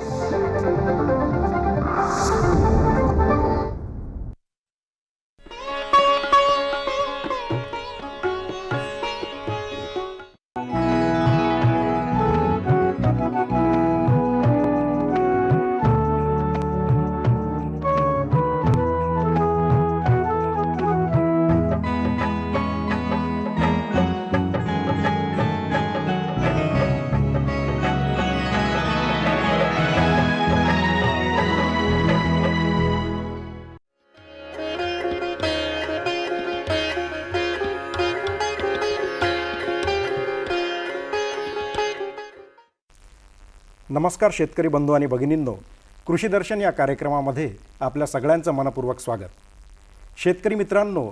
Yes. नमस्कार शेतकरी बंधू आणि भगिनींनो. कृषी दर्शन या कार्यक्रमामध्ये आपल्या सगळ्यांचं मनपूर्वक स्वागत. शेतकरी मित्रांनो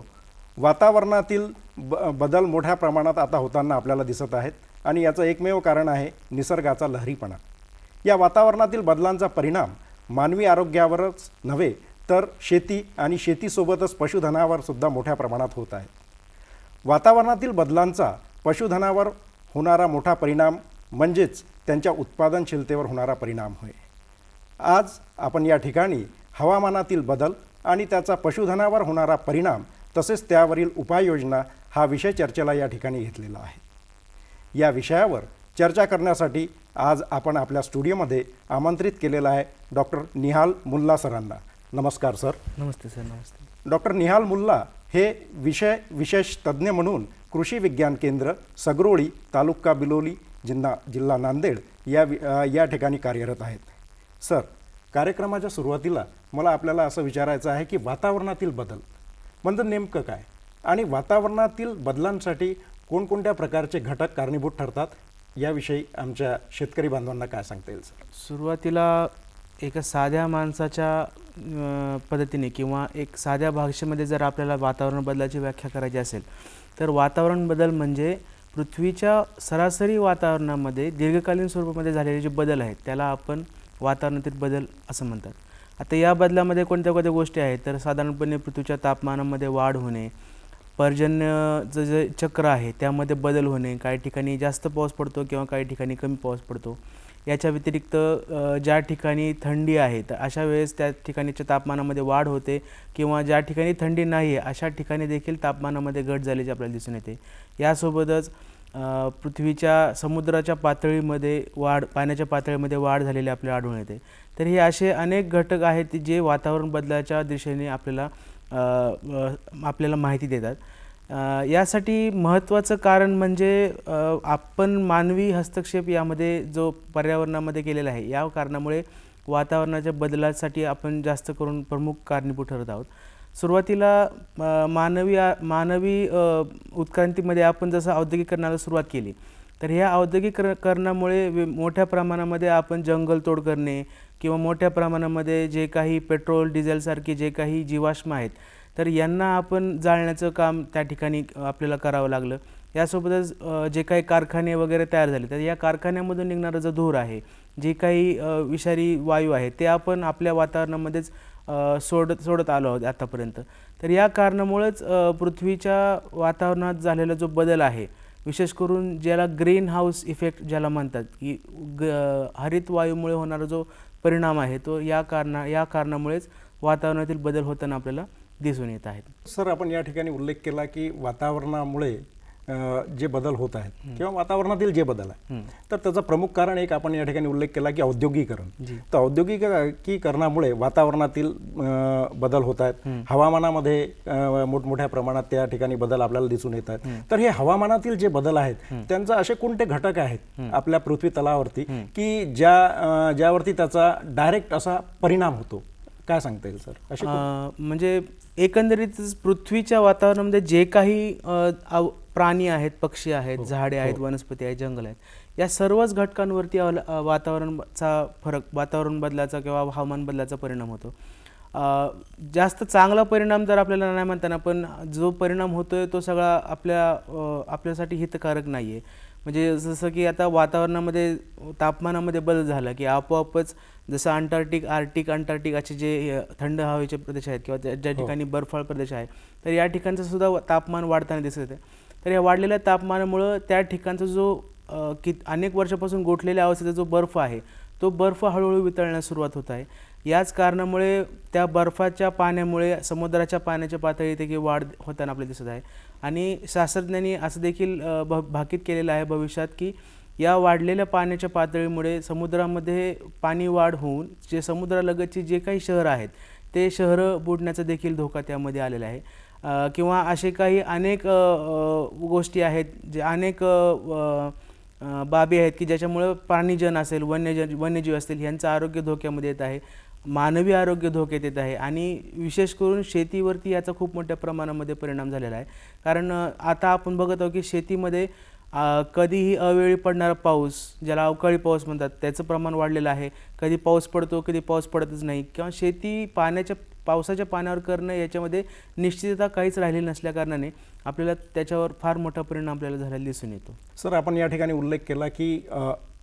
वातावरणातील ब बदल मोठ्या प्रमाणात आता होताना आपल्याला दिसत आहेत आणि याचं एकमेव कारण आहे निसर्गाचा लहरीपणा. या वातावरणातील बदलांचा परिणाम मानवी आरोग्यावरच नव्हे तर शेती आणि शेतीसोबतच पशुधनावर सुद्धा मोठ्या प्रमाणात होत आहे. वातावरणातील बदलांचा पशुधनावर होणारा मोठा परिणाम म्हणजेच त्यांच्या उत्पादनशीलतेवर होणारा परिणाम होय. आज आपण या ठिकाणी हवामानातील बदल आणि त्याचा पशुधनावर होणारा परिणाम तसेच त्यावरील उपाययोजना हा विषय चर्चेला या ठिकाणी घेतलेला आहे. या विषयावर चर्चा करण्यासाठी आज आपण आपल्या स्टुडिओमध्ये आमंत्रित केलेलं आहे डॉक्टर निहाल मुल्ला सरांना. नमस्कार सर. नमस्ते सर. नमस्ते. डॉक्टर निहाल मुल्ला हे विषय विशेष तज्ज्ञ म्हणून कृषी विज्ञान केंद्र सगरोळी तालुका बिलोली जिल्हा जिल्हा नांदेड या या ठिकाणी कार्यरत आहेत. सर कार्यक्रमाच्या सुरुवातीला मला आपल्याला असं विचारायचं आहे की वातावरणातील बदल म्हणजे नेमकं काय? आणि वातावरणातील बदलांसाठी कोणकोणत्या प्रकारचे घटक कारणीभूत ठरतात? याविषयी आमच्या शेतकरी बांधवांना काय सांगता येईल सर? सुरुवातीला एका साध्या माणसाच्या पद्धतीने किंवा एक साध्या भाषेमध्ये जर आपल्याला वातावरण बदलाची व्याख्या करायची असेल तर वातावरण बदल म्हणजे पृथ्वीच्या सरासरी वातावरणामध्ये दीर्घकालीन स्वरूपामध्ये झालेले जे बदल आहेत त्याला आपण वातावरणातील बदल असं म्हणतात. आता या बदलामध्ये कोणत्या कोणत्या गोष्टी आहेत? तर साधारणपणे पृथ्वीच्या तापमानामध्ये वाढ होणे पर्जन्यचं जे चक्र आहे त्यामध्ये बदल होणे काही ठिकाणी जास्त पाऊस पडतो किंवा काही ठिकाणी कमी पाऊस पडतो याच्या व्यतिरिक्त ज्या ठिकाणी थंडी आहे तर अशा वेळेस त्या ठिकाणीच्या तापमानामध्ये वाढ होते किंवा ज्या ठिकाणी थंडी नाही आहे अशा ठिकाणी देखील तापमानामध्ये घट झाल्याचे आपल्याला दिसून येते. यासोबतच पृथ्वीच्या समुद्राच्या पातळीमध्ये वाढ पाण्याच्या पातळीमध्ये वाढ झालेली आपल्याला आढळून येते. तर हे असे अनेक घटक आहेत जे वातावरण बदलाच्या दिशेने आपल्याला आपल्याला माहिती देतात. यासाठी महत्त्वाचं कारण म्हणजे आपण मानवी हस्तक्षेप यामध्ये जो पर्यावरणामध्ये केलेला आहे या कारणामुळे वातावरणाच्या बदलासाठी आपण जास्त करून प्रमुख कारणीभूत ठरत आहोत. सुरुवातीला मानवी मानवी उत्क्रांतीमध्ये आपण जसं औद्योगिकरणाला सुरुवात केली तर ह्या औद्योगिकरणामुळे वे- मोठ्या प्रमाणामध्ये आपण जंगलतोड करणे किंवा मोठ्या प्रमाणामध्ये जे काही पेट्रोल डिझेलसारखे जे काही जीवाश्म आहेत तर यांना आपण जाळण्याचं काम त्या ठिकाणी आपल्याला करावं लागलं. यासोबतच जे काही कारखाने वगैरे तयार झाले तर या कारखान्यामधून निघणारा जो धूर आहे जे काही विषारी वायू आहे ते आपण आपल्या वातावरणामध्येच सोडत सोडत आलो आहोत आतापर्यंत. तर या कारणामुळेच पृथ्वीच्या वातावरणात झालेला जो बदल आहे विशेष करून ज्याला ग्रीन हाऊस इफेक्ट ज्याला म्हणतात की ग हरित वायूमुळे होणारा जो परिणाम आहे तो या कारणा या कारणामुळेच वातावरणातील बदल होताना आपल्याला दिसून येत आहेत. सर आपण या ठिकाणी उल्लेख केला की वातावरणामुळे जे बदल होत आहेत किंवा वातावरणातील जे बदल आहे तर त्याचं प्रमुख कारण एक आपण या ठिकाणी उल्लेख केला की औद्योगिकरण. तर औद्योगिकीकरणामुळे वातावरणातील बदल होत आहेत. हवामानामध्ये मोठमोठ्या प्रमाणात त्या ठिकाणी बदल आपल्याला दिसून येत आहेत. तर हे हवामानातील जे बदल आहेत त्यांचा असे कोणते घटक आहेत आपल्या पृथ्वी तलावरती की ज्या ज्यावरती त्याचा डायरेक्ट असा परिणाम होतो? काय सांगता येईल सर? असे म्हणजे एकंदरीतच पृथ्वीच्या वातावरणामध्ये जे काही प्राणी आहेत पक्षी आहेत झाडे आहेत वनस्पती आहेत जंगल आहेत. या सर्वच घटकांवरती वातावरणचा फरक वातावरण बदलाचा किंवा हवामान बदलाचा परिणाम होतो. जास्त चांगला परिणाम जर आपल्याला नाही म्हणताना पण जो परिणाम होतोय तो सगळा आपल्या आपल्यासाठी हितकारक नाही आहे म्हणजे जसं की आता वातावरणामध्ये तापमानामध्ये बदल झाला की आपोआपच जसं अंटार्क्टिक आर्टिक अंटार्क्टिक असे जे थंड हवेचे प्रदेश आहेत किंवा ज्या ज्या ठिकाणी बर्फाळ प्रदेश आहे तर या ठिकाणचं सुद्धा तापमान वाढताना दिसत आहे. तर या वाढलेल्या तापमानामुळं त्या ठिकाणचा जो कि अनेक वर्षापासून गोठलेल्या अवस्थेचा जो बर्फ आहे तो बर्फ हळूहळू वितळण्यास सुरुवात होत आहे. याच कारणामुळे त्या बर्फाच्या पाण्यामुळे समुद्राच्या पाण्याच्या पातळीत देखील वाढ होताना आपल्याला दिसत आहे. आणि शास्त्रज्ञांनी असं देखील भ भाकीत केलेलं आहे भविष्यात की या वाढलेल्या पाण्याच्या पातळीमुळे समुद्रामध्ये पाणी वाढ होऊन जे समुद्रालगतची जे काही शहरं आहेत ते शहरं बुडण्याचा देखील धोका त्यामध्ये आलेला आहे. किंवा असे काही अनेक गोष्टी आहेत जे अनेक बाबी आहेत की ज्याच्यामुळं प्राणीजन असेल वन्यजन वन्यजीव असतील यांचं आरोग्य धोक्यामध्ये येत आहे मानवी आरोग्य धोक्यात येत आहे आणि विशेष करून शेतीवरती याचा खूप मोठ्या प्रमाणामध्ये परिणाम झालेला आहे. कारण आता आपण बघत आहोत की शेतीमध्ये कधीही अवेळी पडणारा पाऊस ज्याला अवकाळी पाऊस म्हणतात त्याचं प्रमाण वाढलेलं आहे. कधी पाऊस पडतो कधी पाऊस पडतच नाही. किंवा शेती पाण्याच्या पावसाच्या पाण्यावर करणं याच्यामध्ये निश्चितता काहीच राहिलेली नसल्याकारणाने आपल्याला त्याच्यावर फार मोठा परिणाम आपल्याला झालेला दिसून येतो. सर आपण या ठिकाणी उल्लेख केला की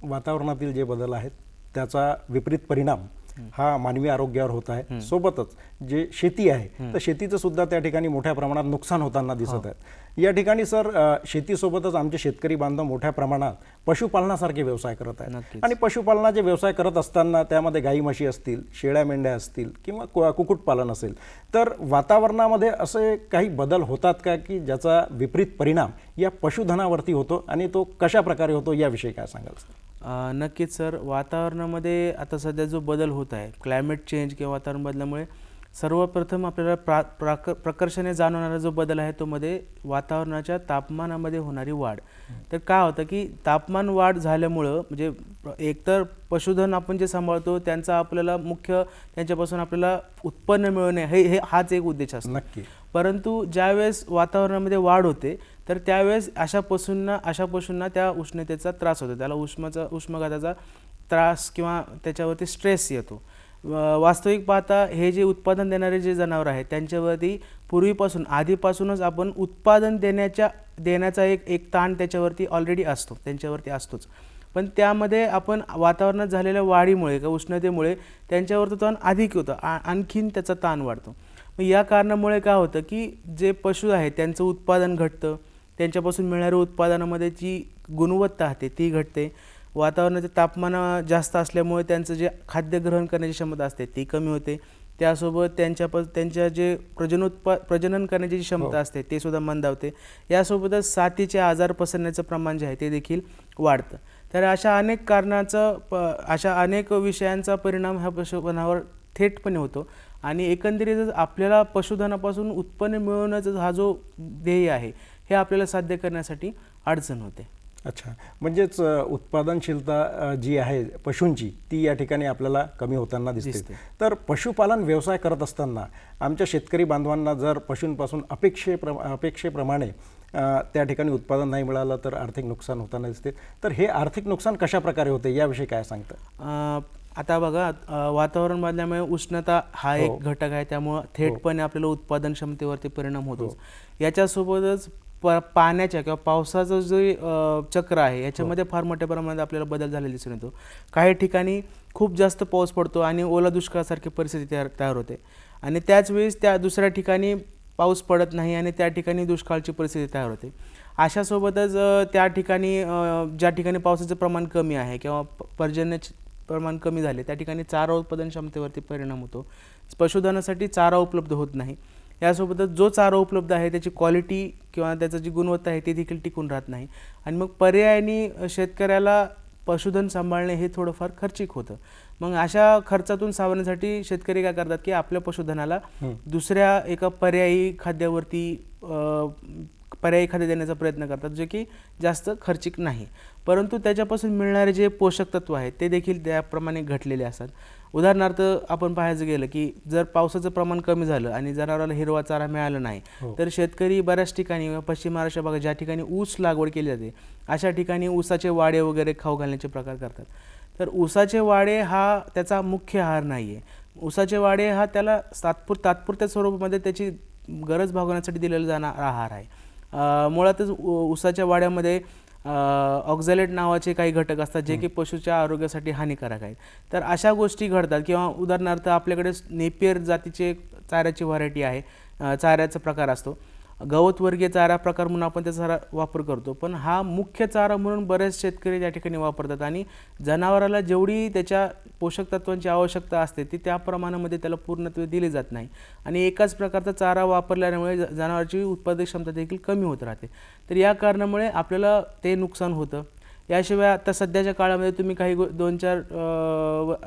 वातावरणातील जे बदल आहेत त्याचा विपरीत परिणाम हा मानवी आरोग्यावर होत आहे. सोबतच जे शेती आहे तर शेतीचं सुद्धा त्या ठिकाणी मोठ्या प्रमाणात नुकसान होताना दिसत आहे. या ठिकाणी सर शेतीसोबतच आमचे शेतकरी बांधव मोठ्या प्रमाणात पशुपालनासारखे व्यवसाय करत आहेत. आणि पशुपालनाचे व्यवसाय करत असताना त्यामध्ये गाई म्हशी असतील शेळ्या मेंढ्या असतील किंवा कु- कुक्कुटपालन असेल तर वातावरणामध्ये असे काही बदल होतात का की ज्याचा विपरीत परिणाम या पशुधनावरती होतो आणि तो कशा प्रकारे होतो याविषयी काय सांगाल सर? नक्कीच सर. वातावरणामध्ये आता सध्या जो बदल होत आहे क्लायमेट चेंज किंवा वातावरण बदलामुळे सर्वप्रथम आपल्याला प्रा प्राक प्रकर्षाने जाणवणारा जो बदल आहे तो मध्ये वातावरणाच्या तापमानामध्ये होणारी वाढ. तर काय होतं की तापमान वाढ झाल्यामुळं म्हणजे एकतर पशुधन आपण जे सांभाळतो त्यांचा आपल्याला मुख्य त्यांच्यापासून आपल्याला उत्पन्न मिळवणे हे हे हाच एक उद्देश असतो. नक्की. परंतु ज्यावेळेस वातावरणामध्ये वाढ होते तर त्यावेळेस अशा पशूंना अशा पशूंना त्या उष्णतेचा त्रास होतो. त्याला उष्माचा उष्माघाताचा त्रास किंवा त्याच्यावरती स्ट्रेस येतो. वास्तविक पाहता हे जे उत्पादन देणारे जे जनावर आहेत त्यांच्यावरती पूर्वीपासून आधीपासूनच आपण उत्पादन देण्याच्या देण्याचा एक एक ताण त्याच्यावरती ऑलरेडी असतो त्यांच्यावरती असतोच. पण त्यामध्ये आपण वातावरणात झालेल्या वाढीमुळे किंवा उष्णतेमुळे त्यांच्यावरती ताण अधिक होतं आणखीन त्याचा ताण वाढतो. मग या कारणामुळे काय होतं की जे पशु आहेत त्यांचं उत्पादन घटतं त्यांच्यापासून मिळणाऱ्या उत्पादनामध्ये जी गुणवत्ता आहे ती घटते. वातावरणाचे तापमान जास्त असल्यामुळे त्यांचं जे खाद्य ग्रहण करण्याची क्षमता असते ती कमी होते. त्यासोबत त्यांच्या प त्यांच्या जे प्रजनोत्पा प्रजनन करण्याची जी क्षमता असते ते सुद्धा मंदावते. यासोबतच साथीचे आजार पसरण्याचं प्रमाण जे आहे ते देखील वाढतं. तर अशा अनेक कारणाचं प अशा अनेक विषयांचा परिणाम ह्या पशुधनावर थेटपणे होतो. आणि एकंदरीतच आपल्याला पशुधनापासून उत्पन्न मिळवण्याचा हा जो ध्येय आहे हे आपल्याला साध्य करण्यासाठी अडचण होते. अच्छा. म्हणजेच उत्पादनशीलता जी आहे पशूंची ती या ठिकाणी आपल्याला कमी होताना दिसते. तर पशुपालन व्यवसाय करत असताना आमच्या शेतकरी बांधवांना जर पशूंपासून अपेक्षेप्र अपेक्षेप्रमाणे त्या ठिकाणी उत्पादन नाही मिळालं तर आर्थिक नुकसान होताना दिसते. तर हे आर्थिक नुकसान कशा प्रकारे होते याविषयी काय सांगता? आता बघा वातावरण बदल्यामुळे उष्णता हा एक घटक आहे त्यामुळं थेटपणे आपल्याला उत्पादन क्षमतेवरती परिणाम होतो याच्यासोबतच प पाण्याच्या किंवा पावसाचं जे चक्र आहे याच्यामध्ये फार मोठ्या प्रमाणात आपल्याला बदल झालेला दिसून येतो. काही ठिकाणी खूप जास्त पाऊस पडतो आणि ओला दुष्काळासारखी परिस्थिती तयार तयार होते. आणि त्याच वेळेस त्या दुसऱ्या ठिकाणी पाऊस पडत नाही आणि त्या ठिकाणी दुष्काळाची परिस्थिती तयार होते. अशासोबतच त्या ठिकाणी ज्या ठिकाणी पावसाचं प्रमाण कमी आहे किंवा प- पर्जन्याचे प्रमाण कमी झाले त्या ठिकाणी चारा उत्पादन क्षमतेवरती परिणाम होतो. पशुधनासाठी चारा उपलब्ध होत नाही. यासोबतच जो चारा उपलब्ध आहे त्याची क्वालिटी किंवा त्याचं जी गुणवत्ता आहे ती देखील टिकून राहत नाही. आणि मग पर्यायाने शेतकऱ्याला पशुधन सांभाळणे हे थोडंफार खर्चिक होतं. मग अशा खर्चातून सावरण्यासाठी शेतकरी काय करतात की आपल्या पशुधनाला दुसऱ्या एका पर्यायी खाद्यावरती पर्यायी खाद्य देण्याचा प्रयत्न करतात जे की जास्त खर्चिक नाही. परंतु त्याच्यापासून मिळणारे जे पोषक तत्व आहेत ते देखील त्याप्रमाणे घटलेले असतात. उदाहरणार्थ आपण पाहायचं गेलं की जर पावसाचं प्रमाण कमी झालं आणि जनावराला हिरवा चारा मिळाला नाही तर शेतकरी बऱ्याच ठिकाणी पश्चिम महाराष्ट्र भागात ज्या ठिकाणी ऊस लागवड केली जाते अशा ठिकाणी ऊसाचे वाडे वगैरे खाऊ घालण्याचे प्रकार करतात. तर ऊसाचे वाडे हा त्याचा मुख्य आहार नाही आहे ऊसाचे वाडे हा त्याला तात्पुर तात्पुरत्या स्वरूपामध्ये त्याची गरज भागवण्यासाठी दिलेला जाणारा आहार आहे. मुळातच ऊसाच्या वाड्यामध्ये ऑक्झॅलेट नावाचे काही घटक असतात जे की पशुच्या आरोग्यासाठी हानिकारक आहेत. तर अशा गोष्टी घडतात किंवा उदाहरणार्थ आपल्याकडे नेपियर जातीचे चाऱ्याची व्हरायटी आहे. चाऱ्याचा प्रकार असतो. गवतवर्गीय चारा प्रकार म्हणून आपण त्याचा सारा वापर करतो. पण हा मुख्य चारा म्हणून बरेच शेतकरी त्या ठिकाणी वापरतात आणि जनावराला जेवढी त्याच्या पोषक तत्वांची आवश्यकता असते ती त्या प्रमाणामध्ये त्याला पूर्णत्वे दिली जात नाही. आणि एकाच प्रकारचा चारा वापरल्यामुळे ज- जनावरांची उत्पादक क्षमता देखील कमी होत राहते. तर या कारणामुळे आपल्याला ते नुकसान होतं. याशिवाय आता सध्याच्या काळामध्ये तुम्ही काही गो दोन चार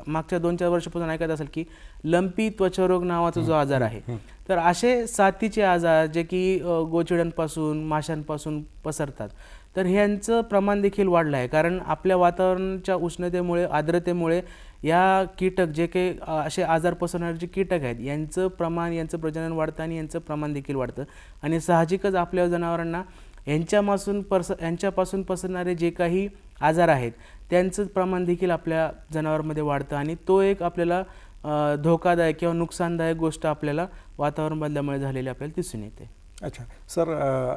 मागच्या दोन चार वर्षापासून ऐकत असाल की लंपी त्वचारोग नावाचा जो आजार आहे तर असे साथीचे आजार जे की गोचिड्यांपासून माशांपासून पसरतात. तर ह्यांचं प्रमाण देखील वाढलं आहे कारण आपल्या वातावरणाच्या उष्णतेमुळे आर्द्रतेमुळे या कीटक जे काही असे आजार पसरणारे जे कीटक आहेत यांचं प्रमाण यांचं प्रजनन वाढतं आणि यांचं प्रमाण देखील वाढतं. आणि साहजिकच आपल्या जनावरांना यांच्यापासून परस यांच्यापासून पसरणारे जे काही आजार आहेत त्यांचं प्रमाण देखील आपल्या जनावरांमध्ये वाढतं आणि तो एक आपल्याला धोकादायक किंवा नुकसानदायक गोष्ट आपल्याला वातावरण बदलामुळे झालेली आपल्याला दिसून येते. अच्छा. सर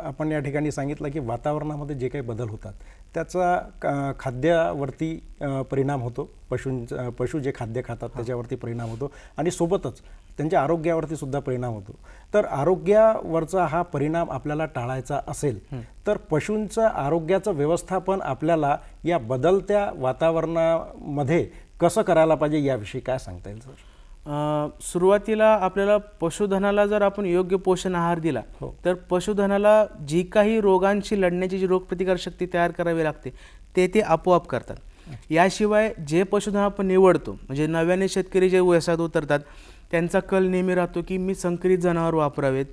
आपण या ठिकाणी सांगितलं की वातावरणामध्ये जे काही बदल होतात त्याचा क- खाद्यावरती परिणाम होतो. पशूंचा पशु जे खाद्य खातात त्याच्यावरती परिणाम होतो आणि सोबतच त्यांच्या आरोग्यावरती सुद्धा परिणाम होतो. तर आरोग्यावरचा हा परिणाम आपल्याला टाळायचा असेल तर पशूंचं आरोग्याचं व्यवस्थापन आपल्याला या बदलत्या वातावरणामध्ये कसं करायला पाहिजे याविषयी काय सांगता येईल सर? सुरुवातीला आपल्याला पशुधनाला जर आपण योग्य पोषण आहार दिला हो. तर पशुधनाला जी काही रोगांशी लढण्याची जी रोगप्रतिकार शक्ती तयार करावी लागते ते ते आपोआप करतात. याशिवाय जे पशुधन आपण निवडतो म्हणजे नव्याने शेतकरी जे व्यवसायात उतरतात त्यांचा कल नेहमी राहतो की मी संकरित जनावर वापरावेत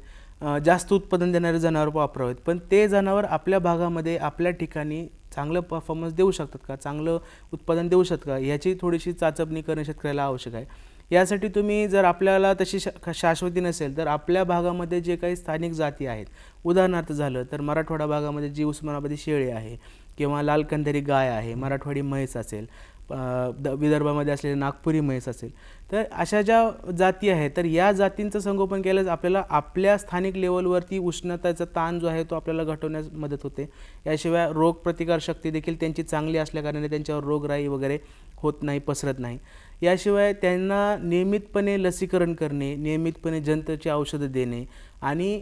जास्त उत्पादन देणारे जनावर वापरावेत. पण ते जनावर आपल्या भागामध्ये आपल्या ठिकाणी चांगलं परफॉर्मन्स देऊ शकतात का? चांगलं उत्पादन देऊ शकतात का? याची थोडीशी चाचपणी करणे शेतकऱ्याला आवश्यक आहे. यासाठी तुम्ही जर आपल्याला तशी शा शाश्वती नसेल तर आपल्या भागामध्ये जे काही स्थानिक जाती आहेत उदाहरणार्थ झालं तर मराठवाडा भागामध्ये जी उस्मानाबादी शेळी आहे किंवा लाल कंधारी गाय आहे मराठवाडी म्हैस असेल द विदर्भामध्ये असलेली नागपुरी म्हैस असेल तर अशा ज्या जाती आहेत तर या जातींचं संगोपन केल्यास आपल्याला आपल्या स्थानिक लेवलवरती उष्णताचा ताण जो आहे तो आपल्याला घटवण्यास मदत होते. याशिवाय रोगप्रतिकारशक्ती देखील त्यांची चांगली असल्याकारणाने त्यांच्यावर रोगराई वगैरे होत नाही पसरत नाही. याशिवाय त्यांना नियमितपणे लसीकरण करणे नियमितपणे जनतेची औषधं देणे आणि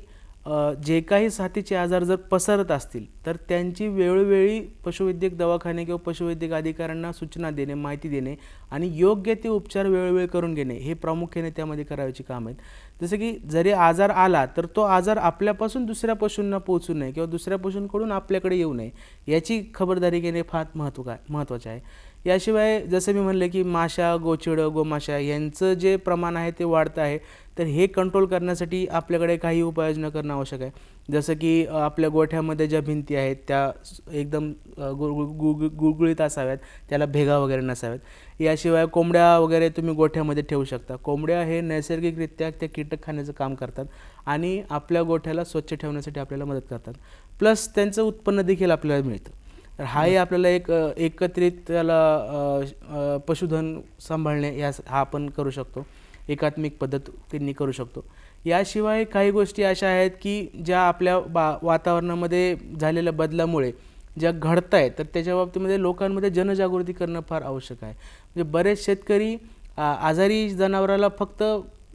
जे काही साथीचे आजार जर पसरत असतील तर त्यांची वेळोवेळी पशुवैद्यक दवाखाने किंवा पशुवैद्यक अधिकाऱ्यांना सूचना देणे माहिती देणे आणि योग्य ते उपचार वेळोवेळी करून घेणे हे प्रामुख्याने त्यामध्ये करायची काम आहेत. जसं की जरी आजार आला तर तो आजार आपल्यापासून दुसऱ्या पशूंना पोहोचू नये किंवा दुसऱ्या पशूंकडून आपल्याकडे येऊ नये याची खबरदारी घेणे फार महत्त्व काय महत्त्वाचे आहे. याशिवाय जसं मी म्हणलं की माशा गोचिडं गोमाशा यांचं जे प्रमाण आहे ते वाढतं आहे. तर हे कंट्रोल करण्यासाठी आपल्याकडे काही उपाययोजना करणं आवश्यक आहे. जसं की आपल्या गोठ्यामध्ये ज्या भिंती आहेत त्या एकदम गुळगुळ गुळगुळ- गुळगुळीत असाव्यात त्याला भेगा वगैरे नसाव्यात. याशिवाय कोंबड्या वगैरे तुम्ही गोठ्यामध्ये ठेवू शकता. कोंबड्या हे नैसर्गिकरित्या त्या कीटक खाण्याचं काम करतात आणि आपल्या गोठ्याला स्वच्छ ठेवण्यासाठी आपल्याला मदत करतात. प्लस त्यांचं उत्पन्न देखील आपल्याला मिळतं. तर हाही आपल्याला एक एकत्रित त्याला पशुधन सांभाळणे या हा आपण करू शकतो. एकात्मिक पद्धतीने करू शकतो. याशिवाय काही गोष्टी अशा आहेत की ज्या आपल्या बा वातावरणामध्ये झालेल्या बदलामुळे ज्या घडत आहेत तर त्याच्या बाबतीमध्ये लोकांमध्ये जनजागृती करणं फार आवश्यक आहे. म्हणजे बरेच शेतकरी आजारी जनावराला फक्त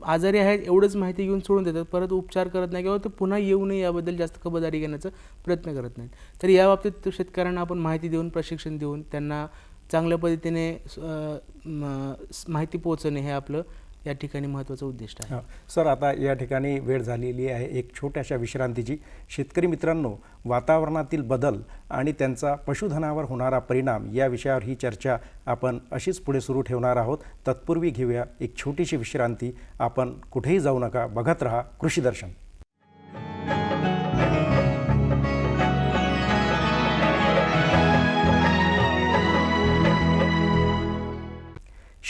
आजारी आहेत एवढंच माहिती घेऊन सोडून देतात. परत उपचार करत नाही किंवा ते पुन्हा येऊ नये याबद्दल जास्त खबरदारी घेण्याचा प्रयत्न करत नाहीत. तर या बाबतीत शेतकऱ्यांना आपण माहिती देऊन प्रशिक्षण देऊन त्यांना चांगल्या पद्धतीने माहिती पोहोचवणे हे आपलं या ठिकाणी महत्त्वाचं उद्दिष्ट आहे. सर आता या ठिकाणी वेळ झालेली आहे. एक छोट्याशा विश्रांतीची. शेतकरी मित्रांनो वातावरणातील बदल आणि त्यांचा पशुधनावर होणारा परिणाम या विषयावर ही चर्चा आपण अशीच पुढे सुरू ठेवणार आहोत. तत्पूर्वी घेऊया एक छोटीशी विश्रांती. आपण कुठेही जाऊ नका. बघत रहा कृषीदर्शन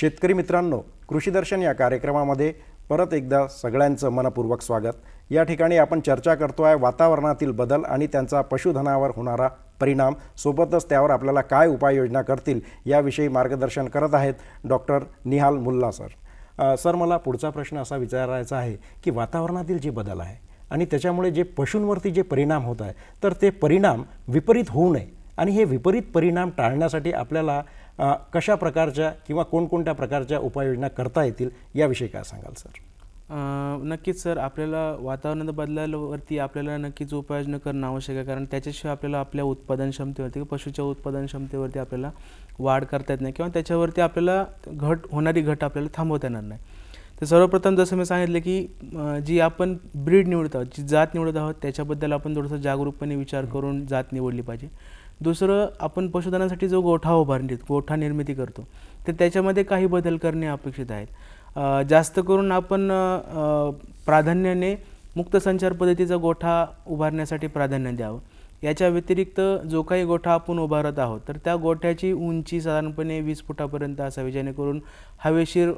शेतकरी मित्रांनो कृषीदर्शन या कार्यक्रमामध्ये परत एकदा सगळ्यांचं मनपूर्वक स्वागत. या ठिकाणी आपण चर्चा करतो आहे वातावरणातील बदल आणि त्यांचा पशुधनावर होणारा परिणाम. सोबतच त्यावर आपल्याला काय उपाययोजना करतील याविषयी मार्गदर्शन करत आहेत doctor Nihal Mulla sir. Sir मला पुढचा प्रश्न असा विचारायचा आहे की वातावरणातील जे बदल आहे आणि त्याच्यामुळे जे पशूंवरती जे परिणाम होत आहे तर ते परिणाम विपरीत होऊ नये आणि हे विपरीत परिणाम टाळण्यासाठी आपल्याला कशा प्रकारच्या किंवा कोणकोणत्या प्रकारच्या उपाययोजना करता येतील याविषयी काय सांगाल सर? नक्कीच सर. आपल्याला वातावरण बदलावरती आपल्याला नक्कीच उपाययोजना करणं आवश्यक आहे. कारण त्याच्याशिवाय आपल्याला आपल्या उत्पादन क्षमतेवरती किंवा पशुच्या उत्पादन क्षमतेवरती आपल्याला वाढ करता येत नाही. किंवा त्याच्यावरती आपल्याला घट होणारी घट आपल्याला थांबवता येणार नाही. तर सर्वप्रथम जसं मी सांगितलं की जी आपण ब्रीड निवडत आहोत जी जात निवडत आहोत त्याच्याबद्दल आपण थोडंसं जागरूकपणे विचार करून जात निवडली पाहिजे. दुसरं आपण पशुधनासाठी जो गोठा उभारणीत गोठा निर्मिती करतो तर त्याच्यामध्ये काही बदल करणे अपेक्षित आहेत. जास्त करून आपण प्राधान्याने मुक्त संचार पद्धतीचा गोठा उभारण्यासाठी प्राधान्य द्यावं. याच्या व्यतिरिक्त जो काही गोठा आपण उभारत आहोत तर त्या गोठ्याची उंची साधारणपणे वीस फुटापर्यंत असावी जेणेकरून हवेशीर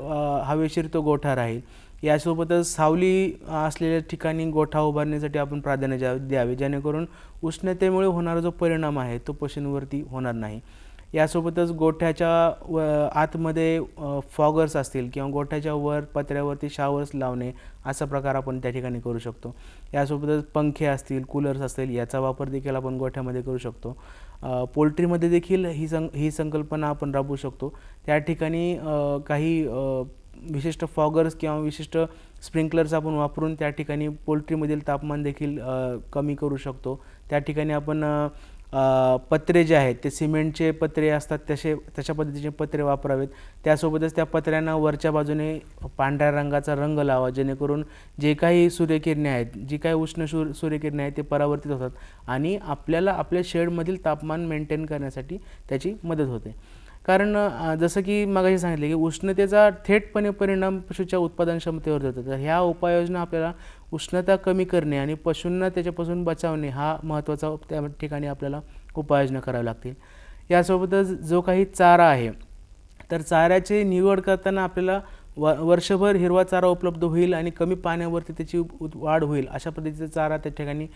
हवेशीर तो गोठा राहील. यासोबतच सावली असलेल्या ठिकाणी गोठा उभारण्यासाठी आपण प्राधान्य द्या द्यावे. जेणेकरून उष्णतेमुळे होणारा जो परिणाम आहे तो पशूंवरती होणार नाही. यासोबतच गोठ्याच्या व आतमध्ये फॉगर्स असतील किंवा गोठ्याच्या वर पत्र्यावरती शावर्स लावणे असा प्रकार आपण त्या ठिकाणी करू शकतो. यासोबतच पंखे असतील कूलर्स असतील याचा वापर देखील आपण गोठ्यामध्ये करू शकतो. पोल्ट्रीमध्ये देखील ही सं ही संकल्पना आपण राबवू शकतो. त्या ठिकाणी काही विशिष्ट फॉगर्स किंवा विशिष्ट स्प्रिंकलर्स आपण वापरून त्या ठिकाणी पोल्ट्रीमधील तापमान देखील कमी करू शकतो. त्या ठिकाणी आपण पत्रे जे आहेत ते सिमेंटचे पत्रे असतात तसे तशा पद्धतीचे पत्रे वापरावेत. त्यासोबतच त्या पत्र्यांना वरच्या बाजूने पांढऱ्या रंगाचा रंग लावा जेणेकरून जे काही सूर्यकिरणे आहेत जी काही उष्ण सूर सूर्यकिरणे आहेत ते परावर्तित होतात आणि आपल्याला आपल्या शेडमधील तापमान मेंटेन करण्यासाठी त्याची मदत होते. कारण जसं की मगाशी सांगितले की उष्णतेचा थेटपणे परिणाम पशूच्या उत्पादन क्षमतेवर होतो तर ह्या उपाययोजना आपल्याला उष्णता कमी करणे आणि पशूंना त्याच्यापासून बचावणे हा महत्त्वाचा त्या ठिकाणी आपल्याला उपाययोजना कराव्या लागतील. यासोबतच जो काही चारा आहे तर चाऱ्याची निवड करताना आपल्याला व वर्षभर हिरवा चारा उपलब्ध होईल आणि कमी पाण्यावरती त्याची वाढ होईल अशा पद्धतीचा चारा त्या ठिकाणी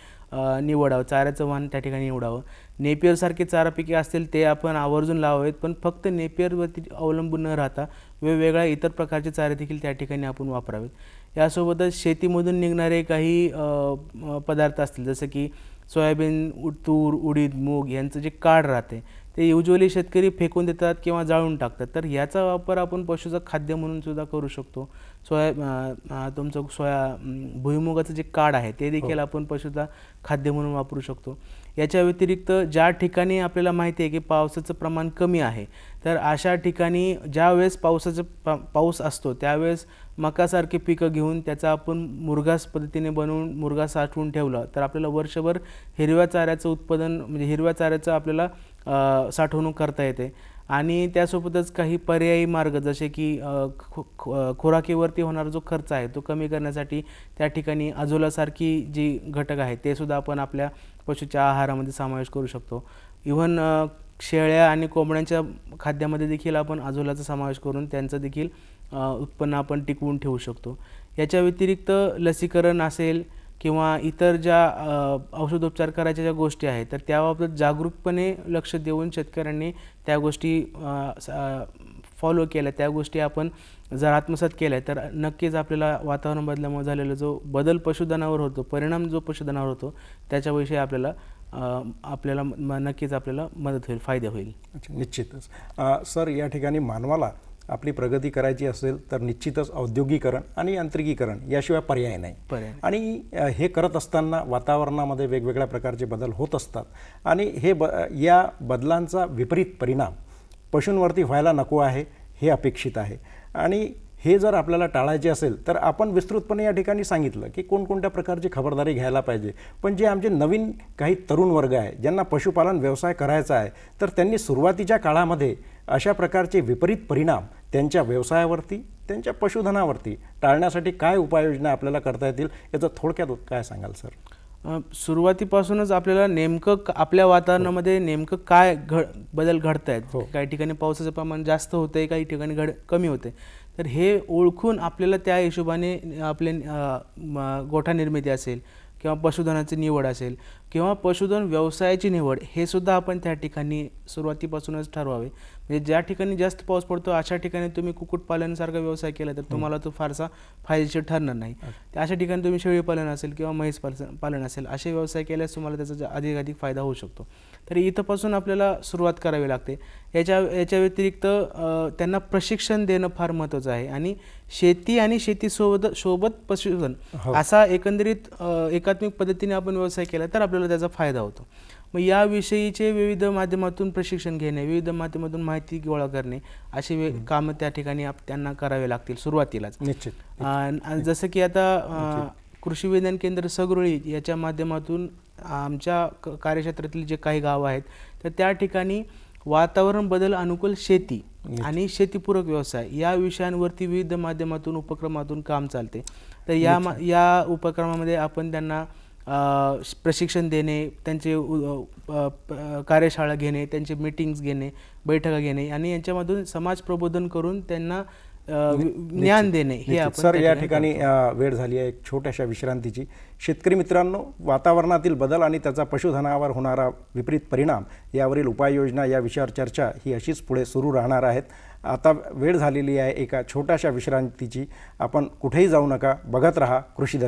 निवडावं. चाऱ्याचं वाहन त्या ठिकाणी निवडावं. नेपियरसारखे चारा पिके असतील ते आपण आवर्जून लावावेत पण फक्त नेपियरवरती अवलंबून न राहता वेगवेगळ्या इतर प्रकारचे चारे देखील त्या ठिकाणी आपण वापरावेत. यासोबतच शेतीमधून निघणारे काही पदार्थ असतील जसं की सोयाबीन तूर उडीद मूग यांचं जे काढ राहते ते युजली शेतकरी फेकून देतात किंवा जाळून टाकतात. तर याचा वापर आपण पशुचं खाद्य म्हणून सुद्धा करू शकतो. सोया तुमचं सोया भुईमुगाचं जे काढ आहे ते देखील आपण पशुचा खाद्य म्हणून वापरू शकतो. याच्या व्यतिरिक्त ज्या ठिकाणी आपल्याला माहिती आहे की पावसाचं प्रमाण कमी आहे तर अशा ठिकाणी ज्या वेळेस पावसाचं पा पाऊस असतो त्यावेळेस मकासारखे पिकं घेऊन त्याचा आपण मुरघास पद्धतीने बनवून मुरघास साठवून ठेवला तर आपल्याला वर्षभर हिरव्या चाऱ्याचं उत्पादन म्हणजे हिरव्या चाऱ्याचं आपल्याला साठवणूक करता येते. आणि त्यासोबतच काही पर्यायी मार्ग जसे की खो खुराकीवरती होणारा जो खर्च आहे तो कमी करण्यासाठी त्या ठिकाणी अजोलासारखी जी घटक आहे ते सुद्धा आपण आपल्या पशुच्या आहारामध्ये समावेश करू शकतो. इव्हन शेळ्या आणि कोंबड्यांच्या खाद्यामध्ये देखील आपण अजोलाचा समावेश करून त्यांचं देखील उत्पन्न आपण टिकवून ठेवू शकतो. याच्या व्यतिरिक्त लसीकरण असेल किंवा इतर ज्या औषधोपचार करायच्या ज्या गोष्टी आहेत तर त्याबाबत जागरूकपणे लक्ष देऊन शेतकऱ्यांनी त्या गोष्टी फॉलो केल्या. त्या गोष्टी आपण जर आत्मसात केल्या तर नक्कीच आपल्याला वातावरण बदलामुळे झालेला जो बदल पशुधनावर होतो परिणाम जो पशुधनावर होतो त्याच्याविषयी आपल्याला आपल्याला म- नक्कीच आपल्याला मदत होईल फायदा होईल. अच्छा निश्चितच. सर या ठिकाणी मानवाला आपली प्रगती करायची असेल तर निश्चितच औद्योगिकरण आणि यांत्रिकीकरण याशिवाय पर्याय नाही. आणि हे करत असताना वातावरणामध्ये वेगवेगळ्या प्रकारचे बदल होत असतात. आणि हे ब या बदलांचा विपरीत परिणाम पशूंवरती व्हायला नको आहे हे अपेक्षित आहे. आणि हे जर आपल्याला टाळायचे असेल तर आपण विस्तृतपणे या ठिकाणी सांगितलं की कोणकोणत्या प्रकारची खबरदारी घ्यायला पाहिजे. पण जे आमचे नवीन काही तरुण वर्ग आहे ज्यांना पशुपालन व्यवसाय करायचा आहे तर त्यांनी सुरुवातीच्या काळामध्ये अशा प्रकारचे विपरीत परिणाम त्यांच्या व्यवसायावरती त्यांच्या पशुधनावरती टाळण्यासाठी काय उपाययोजना आपल्याला करता येतील याचं थोडक्यात काय सांगाल सर? सुरुवातीपासूनच आपल्याला नेमकं आपल्या वातावरणामध्ये नेमकं काय घड बदल घडत आहेत? हो. काही ठिकाणी पावसाचं प्रमाण जास्त होतंय काही ठिकाणी घड कमी होते तर हे ओळखून आपल्याला त्या हिशोबाने आपले गोठा निर्मिती असेल किंवा पशुधनाची निवड असेल किंवा पशुधन व्यवसायाची निवड हे सुद्धा आपण त्या ठिकाणी सुरुवातीपासूनच ठरवावे. म्हणजे ज्या ठिकाणी जास्त पाऊस पडतो अशा ठिकाणी तुम्ही कुक्कुटपालनसारखा व्यवसाय केला तर तुम्हाला तो फारसा फायदेशीर ठरणार नाही. तर अशा ठिकाणी तुम्ही शेळी पालन असेल किंवा म्हैस पालन पालन असेल असे व्यवसाय केल्यास तुम्हाला त्याचा अधिकाधिक फायदा होऊ शकतो. तर इथंपासून आपल्याला सुरुवात करावी लागते. याच्या याच्या व्यतिरिक्त त्यांना प्रशिक्षण देणं फार महत्त्वाचं आहे आणि शेती आणि शेतीसोबत सोबत पशुधन असा एकंदरीत एकात्मिक पद्धतीने आपण व्यवसाय केला तर आपल्याला त्याचा फायदा होतो. मग याविषयीचे विविध माध्यमातून प्रशिक्षण घेणे विविध माध्यमातून माहिती गोळा करणे असे वे कामं त्या ठिकाणी आप त्यांना करावे लागतील सुरुवातीलाच. निश्चित जसं की आता कृषी विज्ञान केंद्र सगरुळी याच्या माध्यमातून आमच्या क- कार्यक्षेत्रातील जे काही गावं आहेत तर त्या ठिकाणी वातावरण बदल अनुकूल शेती आणि शेतीपूरक व्यवसाय या विषयांवरती विविध माध्यमातून उपक्रमातून काम चालते. तर या मा या उपक्रमामध्ये आपण त्यांना प्रशिक्षण देणे त्यांचे कार्यशाळा घेणे त्यांचे मीटिंग्स घेणे बैठका घेणे आणि यांच्यामधून समाज प्रबोधन करून त्यांना ज्ञान देणे हे सर या ठिकाणी वेळ झाली आहे एक छोट्याशा विश्रांतीची. शेतकरी मित्रांनो वातावरणातील बदल आणि त्याचा पशुधनावर होणारा विपरीत परिणाम यावरील उपाययोजना या विषयावर चर्चा ही अशीच पुढे सुरू राहणार आहेत. आता वेळ झालेली आहे एका छोट्याशा विश्रांतीची. आपण कुठेही जाऊ नका बघत राहा कृषी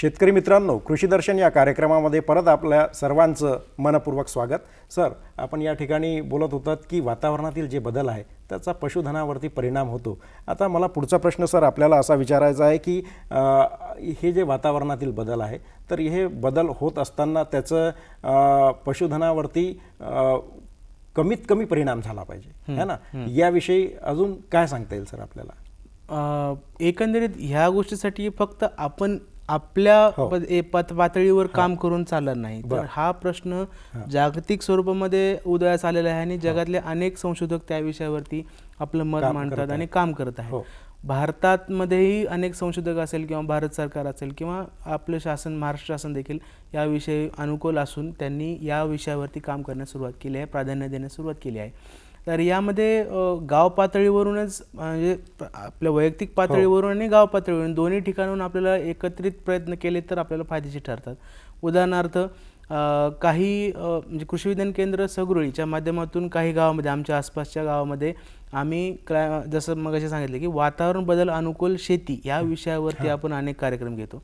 शेतकरी मित्रांनो कृषी दर्शन या कार्यक्रमामध्ये परत आपल्या सर्वांचं मनपूर्वक स्वागत. सर आपण या ठिकाणी बोलत होतात की वातावरणातील जे बदल आहे त्याचा पशुधनावरती परिणाम होतो. आता मला पुढचा प्रश्न सर आपल्याला असा विचारायचा आहे की हे जे वातावरणातील बदल आहे तर हे बदल होत असताना त्याचं पशुधनावरती कमीत कमी परिणाम झाला पाहिजे है ना? याविषयी अजून काय सांगता येईल सर आपल्याला? एकंदरीत ह्या गोष्टीसाठी फक्त आपण आपल्या प- ए- पात- पातळीवर काम करून चालणार नाही. तर हा प्रश्न जागतिक स्वरूपामध्ये उदयास आलेला आहे आणि जगातले अनेक संशोधक त्या विषयावरती आपलं मत मांडतात आणि काम करत आहेत. भारतात मध्येही अनेक संशोधक असेल किंवा भारत सरकार असेल किंवा आपलं शासन महाराष्ट्र शासन देखील याविषयी अनुकूल असून त्यांनी या विषयावरती काम करण्यास सुरुवात केली आहे प्राधान्य देण्यास सुरुवात केली आहे. तर यामध्ये गाव पातळीवरूनच म्हणजे आपल्या वैयक्तिक पातळीवरून आणि गाव पातळीवरून दोन्ही ठिकाणाहून आपल्याला एकत्रित प्रयत्न केले तर आपल्याला फायदेशीर ठरतात. उदाहरणार्थ काही म्हणजे कृषी विज्ञान केंद्र सगरुळीच्या माध्यमातून काही गावामध्ये आमच्या आसपासच्या गावामध्ये आम्ही क्ला जसं मग सांगितलं की वातावरण बदल अनुकूल शेती या विषयावरती आपण अनेक कार्यक्रम घेतो.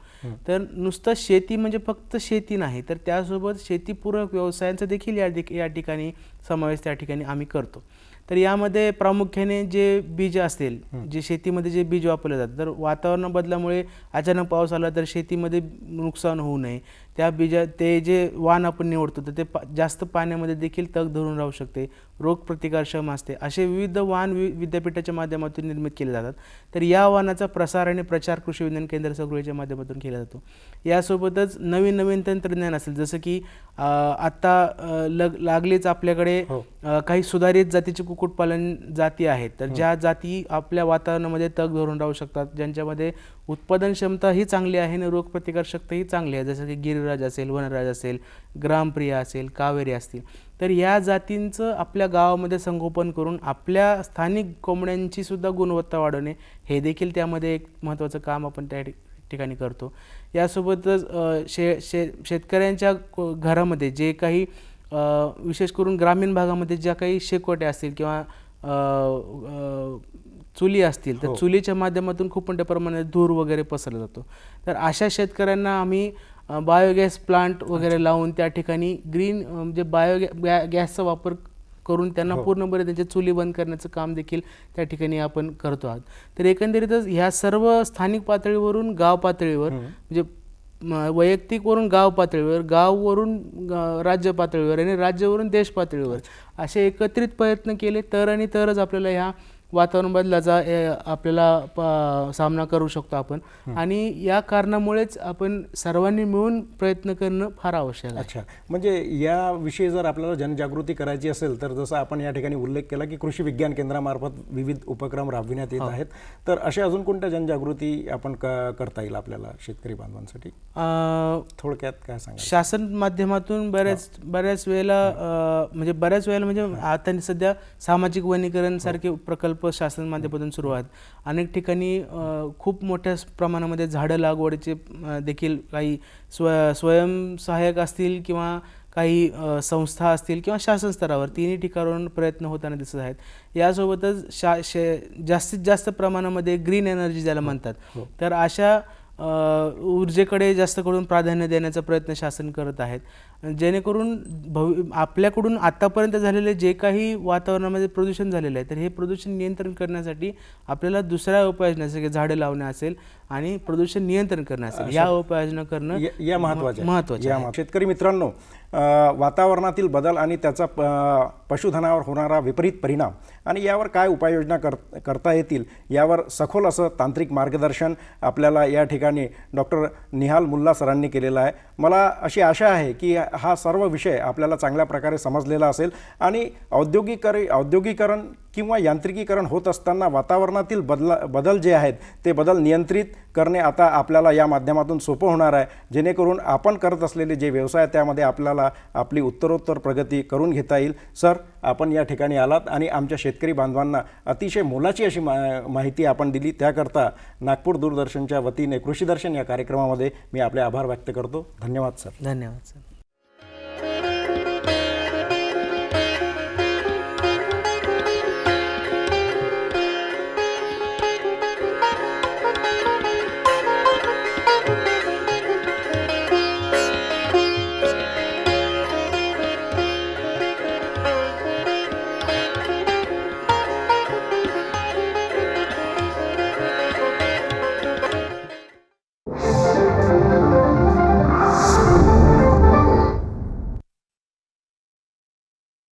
तर नुसतं शेती म्हणजे फक्त शेती नाही तर त्यासोबत शेतीपूरक व्यवसायांचा देखील या या ठिकाणी समावेश त्या ठिकाणी आम्ही करतो. तर यामध्ये प्रामुख्याने जे बीज असतील जे शेतीमध्ये जे बीज वापरले जातात तर वातावरण बदलामुळे अचानक पाऊस आला तर शेतीमध्ये नुकसान होऊ नये. त्या बीजा ते जे वाण आपण निवडतो तर ते पा जास्त पाण्यामध्ये देखील तग धरून राहू शकते रोगप्रतिकारक्षम असते. असे विविध वाण वि विद्यापीठाच्या माध्यमातून निर्मित केले जातात. तर या वाहनाचा प्रसार आणि प्रचार कृषी विज्ञान केंद्र सगळीच्या माध्यमातून केला जातो. यासोबतच नवीन नवीन तंत्रज्ञान असेल जसं की आत्ता लग लागलीच आपल्याकडे अ, काही सुधारित जातीचे कुक्कुटपालन जाती आहेत. तर ज्या जाती आपल्या वातावरणामध्ये तग धरून राहू शकतात ज्यांच्यामध्ये उत्पादन क्षमता ही चांगली आहे आणि रोगप्रतिकारशक्ताही चांगली आहे. जसं की गिरिराज असेल वनराज असेल ग्रामप्रिया असेल कावेरी असतील. तर या जातींचं आपल्या गावामध्ये संगोपन करून आपल्या स्थानिक कोंबड्यांची सुद्धा गुणवत्ता वाढवणे हे देखील त्यामध्ये एक महत्त्वाचं काम आपण त्या ठिकाणी करतो. यासोबतच शे शे शेतकऱ्यांच्या घरामध्ये जे काही विशेष करून ग्रामीण भागामध्ये ज्या काही शेकोट्या असतील किंवा चुली असतील तर चुलीच्या माध्यमातून खूप मोठ्या प्रमाणात धूर वगैरे पसरला जातो. तर अशा शेतकऱ्यांना आम्ही बायोगॅस प्लांट वगैरे लावून त्या ठिकाणी ग्रीन म्हणजे बायो गॅ गॅसचा वापर करून त्यांना पूर्णपणे त्यांच्या चुली बंद करण्याचं काम देखील त्या ठिकाणी आपण करतो आहोत. तर एकंदरीतच ह्या सर्व स्थानिक पातळीवरून गाव पातळीवर म्हणजे वैयक्तिकवरून गाव पातळीवर गाववरून राज्य पातळीवर आणि राज्यावरून देश पातळीवर असे एकत्रित प्रयत्न केले तर आणि तरच आपल्याला ह्या वातावरण बदलाचा आपल्याला प- सामना करू शकतो आपण. आणि या कारणामुळेच आपण सर्वांनी मिळून प्रयत्न करणं फार आवश्यक आहे. अच्छा. म्हणजे याविषयी जर आपल्याला जनजागृती करायची असेल तर जसं आपण या ठिकाणी उल्लेख केला की कृषी विज्ञान केंद्रामार्फत विविध उपक्रम राबविण्यात येत आहेत. तर अशा अजून कोणत्या जनजागृती आपण क- करता येईल आपल्याला शेतकरी बांधवांसाठी? थोडक्यात काय सांगा शासन माध्यमातून बऱ्याच बऱ्याच वेळेला म्हणजे बऱ्याच वेळेला म्हणजे आता सध्या सामाजिक वनीकरण सारखे प्रकल्प प्रकल्प शासन माध्यमातून सुरू आहेत अनेक ठिकाणी खूप मोठ्या प्रमाणामध्ये झाडं लागवडीचे देखील काही स्व स्वयंसहाय्यक असतील किंवा काही संस्था असतील किंवा शासन स्तरावर तिन्ही ठिकाणावरून प्रयत्न होताना दिसत आहेत. यासोबतच शा शे जास्तीत जास्त प्रमाणामध्ये ग्रीन एनर्जी ज्याला म्हणतात. तर अशा ऊर्जेकडे जास्त करून प्राधान्य देण्याचा प्रयत्न शासन करत आहेत. जेणेकरून भवि आपल्याकडून आत्तापर्यंत झालेले जे काही वातावरणामध्ये प्रदूषण झालेलं आहे तर हे प्रदूषण नियंत्रण करण्यासाठी आपल्याला दुसऱ्या उपाययोजना जसं की झाडे लावणे असेल आणि प्रदूषण नियंत्रण करणं असेल या उपाययोजना करणं या-. महत्त्वाच्या या मह- शेतकरी मित्रांनो वातावरणातील बदल आणि त्याचा प- पशुधनावर होणारा विपरीत परिणाम. आणि यावर काय उपाययोजना कर करता येतील यावर सखोल असं तांत्रिक मार्गदर्शन आपल्याला या ठिकाणी डॉक्टर निहाल मुल्ला सरांनी केलेलं आहे. मला अशी आशा आहे की हा सर्व विषय आपल्याला चांगल्या प्रकारे समजलेला असेल आणि औद्योगिकरी औद्योगिकरण किंवा यांत्रिकीकरण होत असताना वातावरणातील बदला बदल जे आहेत ते बदल नियंत्रित करणे आता आपल्याला या माध्यमातून सोपं होणार आहे. जेणेकरून आपण करत असलेले जे व्यवसाय आहे, त्यामध्ये आपल्याला आपली उत्तरोत्तर प्रगती करून घेता येईल. सर आपण या ठिकाणी आलात आणि आमच्या शेतकरी बांधवांना अतिशय मोलाची अशी मा माहिती आपण दिली. त्याकरता नागपूर दूरदर्शनच्या वतीने कृषीदर्शन या कार्यक्रमामध्ये मी आपले आभार व्यक्त करतो. धन्यवाद सर. धन्यवाद सर.